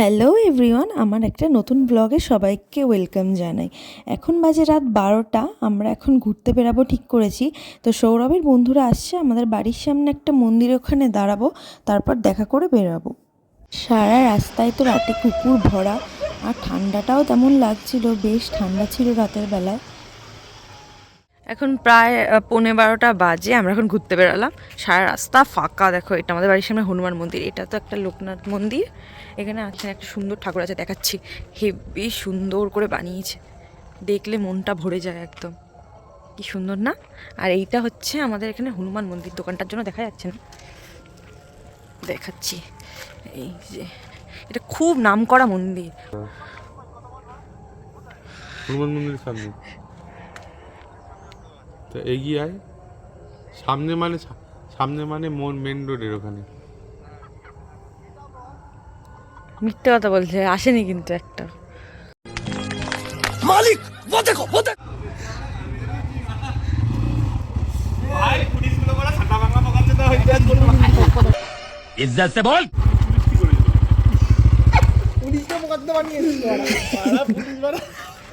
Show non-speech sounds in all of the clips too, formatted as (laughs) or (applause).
Hello everyone আমার একটা নতুন ব্লগে সবাইকে ওয়েলকাম জানাই। এখন বাজে রাত বারোটা, আমরা এখন ঘুরতে বেরাবো ঠিক করেছি। তো সৌরভের বন্ধুরা আসছে, আমাদের বাড়ির সামনে একটা মন্দির ওখানে দাঁড়াবো, তারপর দেখা করে বেরাবো। সারা রাস্তায় তো রাতে কুকুর ভরা, আর ঠান্ডাটাও তেমন লাগছিল, বেশ ঠান্ডা ছিল রাতের বেলায়। এখন প্রায় পৌনে বারোটা বাজে, আমরা এখন ঘুরতে বেরালাম। সারা রাস্তা ফাঁকা, দেখো এটা আমাদের বাড়ির সামনে হনুমান মন্দির। এটা তো একটা লোকনাথ মন্দির। এখানে এখানে একটা সুন্দর ঠাকুর আছে, দেখাচ্ছি। হেবি সুন্দর করে বানিয়েছে। দেখলে মনটা ভরে যায় একদম। কি সুন্দর না? আর এইটা হচ্ছে আমাদের এখানে হনুমান মন্দির দোকানটার জন্য দেখা যাচ্ছে না? দেখাচ্ছি। এই যে, এটা খুব নামকরা মন্দির। হনুমান মন্দিরের সামনে। তো এগিয়ে আয়। সামনে মানে সামনে মানে মন মেন রোডের ওখানে। মিথ্যে কথা বলছে আসেনি কিন্তু একটা। মালিক ও দেখো ও দেখো ভাই বড় ছাতা ভাঙা তো ইজ্জত সে বল। পুলিশ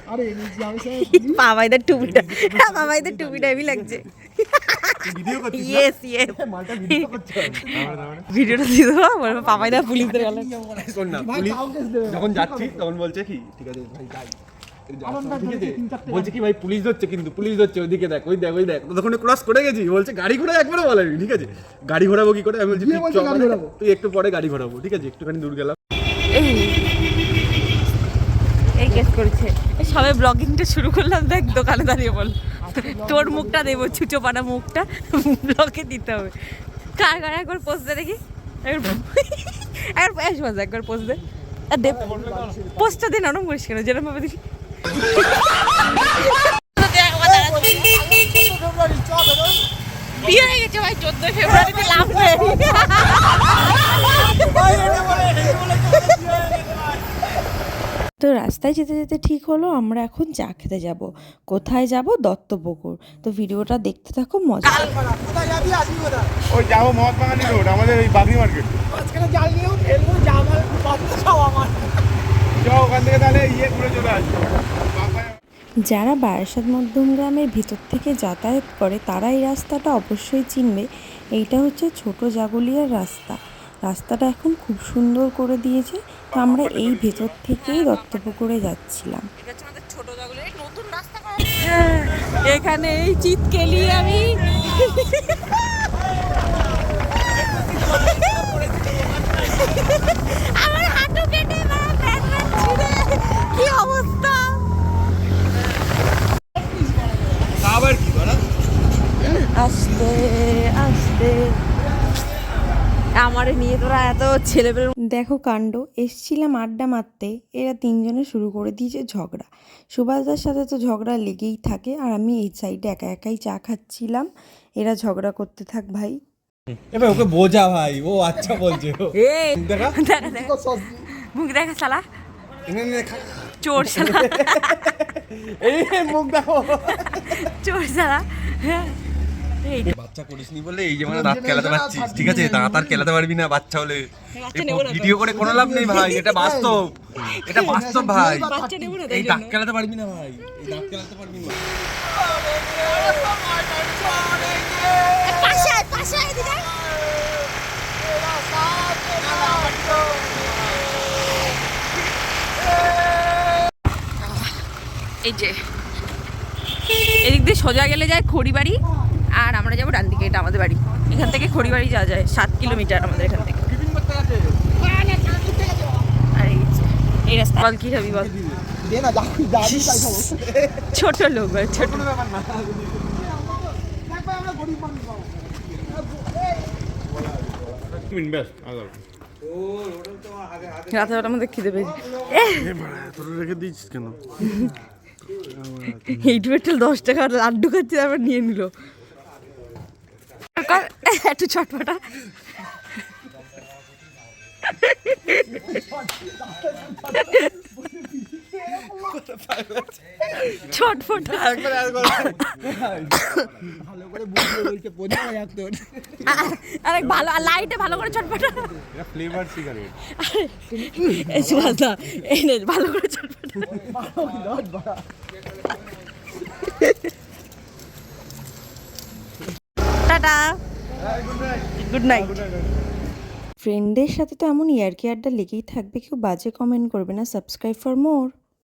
(laughs) বাবাইদের টুপিটা বাবাইদের টুপিটা হেভি লাগছে। ইয়েস ইয়েস (laughs) (laughs) ভিডিওটা দিয়ে দেবো বলব পাপাইদা পুলিশদের গেল। শোন না পুলিশ যখন যাচ্ছি তখন বলছে কি ঠিক আছে ভাই যাই। বলছে কি ভাই পুলিশ ধরছে কিন্তু পুলিশ ধরছে ওইদিকে দেখ ওই দেখ ওই দেখ। তখন ক্রস করে গেছি বলছে গাড়ি ঘোড়া একবারও বলেনি ঠিক আছে? গাড়ি ঘোরাবো কি করে? আমি বলছি তুই একটু পরে গাড়ি ঘোরাবো ঠিক আছে? একটুখানি দূর গেলাম। এই করেছে সবে ব্লগিংটা শুরু করলাম, দেখ দোকানে দাঁড়িয়ে বল। তোর মুখটা দেবো, ছুচো পানা মুখটা ব্লগে দিতে হবে। কার কার একবার পোস্ট দে দেখি? একবার (laughs) একবার একবার পোস্ট দে। আর দে পোস্টটা দে নরম করিস কেন? যেরকম ভাবে দেখি। বিয়ে হয়ে গেছে ভাই চোদ্দ ফেব্রুয়ারিতে লাভ নেই। তো রাস্তায় যেতে যেতে ঠিক হলো আমরা এখন চা খেতে যাব। কোথায় যাব? দত্তপুকুর। তো ভিডিওটা দেখতে থাকো মজা ওই যাব মহাত্মাগান্ধী রোড আমাদের ওই বাগরি মার্কেট। চ ওখান থেকে তাহলে ইয়ে ঘুরে চলে আসব। যারা বারাসাত মধ্যম গ্রামের ভিতর থেকে যাতায়াত করে তারা এই রাস্তাটা অবশ্যই চিনবে। এইটা হচ্ছে ছোট জাগুলিয়ার রাস্তা। রাস্তাটা এখন খুব সুন্দর করে দিয়েছে তো আমরা এই ভেতর থেকেই দত্তপুকুরে যাচ্ছিলাম। হ্যাঁ, এখানে এই চিৎকেলি আমি। আমার হাঁটু কেটে কি অবস্থা? আবার কি বলা? আস্তে আস্তে। আমারে নিয়ে তোরা এত ছেলেপেলে দেখো কাণ্ড এসছিলাম আড্ডা মারতে। এরা তিনজনে শুরু করে দিয়েছে ঝগড়া। সুভাষদার সাথে তো ঝগড়া লেগেই থাকে আর আমি এই সাইডে একা একাই চা খাচ্ছিলাম। এরা ঝগড়া করতে থাক ভাই। এবার ওকে বোঝা ভাই ও আচ্ছা বলছে। মুখ দেখা। চোর শালা। এই মুখ দেখো। চোর শালা। হ্যাঁ বাচ্চা করিসনি বলে এই যে মানে দাঁত কেলাতে পারছিস ঠিক আছে? দাঁত আর কেলাতে পারবি না বাচ্চা হলে। ভিডিও করে কোনো লাভ নেই ভাই এটা বাস্তব। এটা বাস্তব ভাই। এই দাঁত কেলাতে পারবি না ভাই এই দাঁত কেলাতে পারবি না। পাশে পাশে এদিকে। এই যে এদিক দিয়ে সোজা গেলে যায় খড়িবাড়ি। আর আমরা যাব ডান দিকে এটা আমাদের বাড়ি। এখান থেকে খড়িবাড়ি যাওয়া যায় সাত কিলোমিটার আমাদের এখান থেকে। আর এই রাস্তা। বল কি খাবি বল? ছোট লোক ছোট রাতে আমাদের খিদে পেয়েছে। রেখে দিয়েছিস কেন? এইট পেট্রোল দশ টাকা লাড্ডু খাচ্ছে তারপর নিয়ে নিল। (laughs) একটু ছটফটা ছটফটা তারপরে বুঝলো বলছে পদি হয় এক তোর আরে ভালো লাইটে ভালো করে চটপটা। এটা ফ্লেভার সিগারেট এই সুভাষদা এই ভালো করে চটপটা। (laughs) (laughs) টাটা। গুড নাইট ফ্রেন্ডদের সাথে তো এমন ইয়ারকি আড্ডা লেগেই থাকবে, কেউ বাজে কমেন্ট করবে না সাবস্ক্রাইব ফর মোর